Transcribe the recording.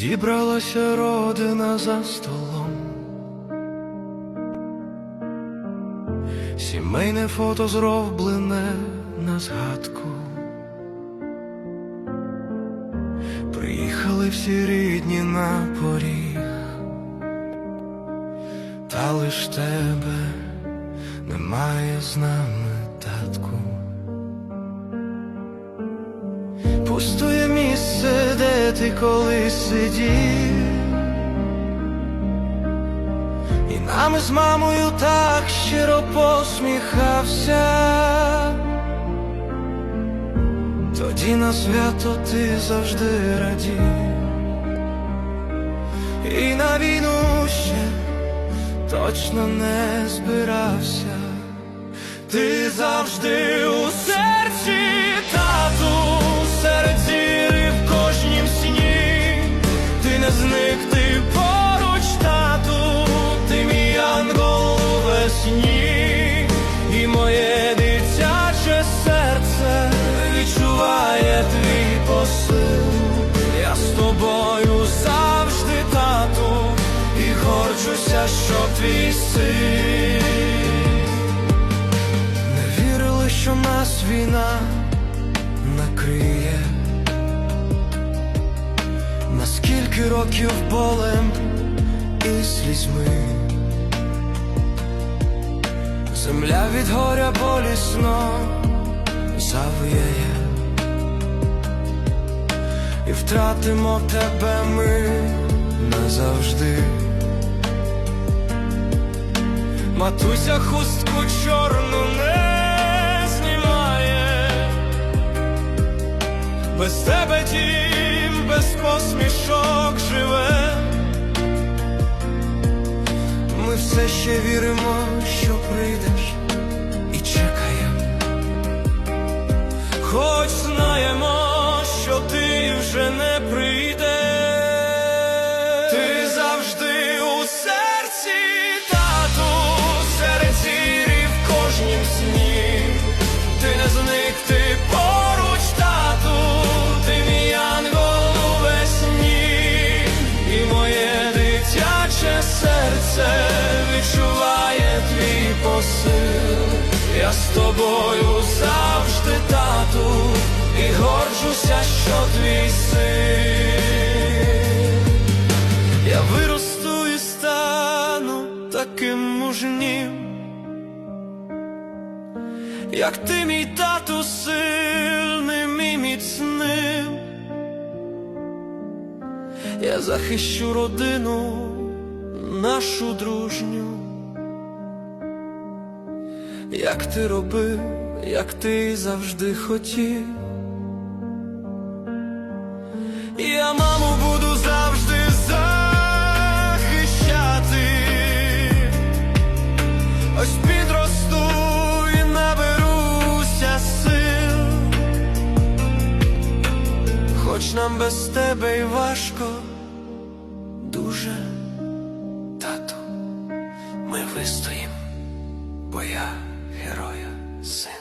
Зібралася родина за столом. Сімейне фото зроблене на згадку. Приїхали всі рідні на поріг, та лиш тебе немає з нами, татку. Пустує ти колись сидів, і нами з мамою так щиро посміхався. Тоді на свято ти завжди радів, і на війну ще точно не збирався. Ти завжди твій син. Не вірили, що нас війна накриє. Наскільки років болем і слізьми. Земля від горя болісно завиє. І втратимо тебе ми назавжди. Матуся хустку чорну не знімає, без тебе дім, без посмішок живе. Ми все ще віримо, що прийдеш і чекаємо, хоч знаємо, З тобою завжди, тату, і горджуся, що твій син. Я виросту і стану таким мужнім, як ти, мій тату, сильним і міцним. Я захищу родину нашу дружню, як ти робив, як ти завжди хотів. Я маму буду завжди захищати, ось підросту і наберуся сил, хоч нам без тебе й важко дуже, тату, ми вистоїм, бо я. Heroia Sam.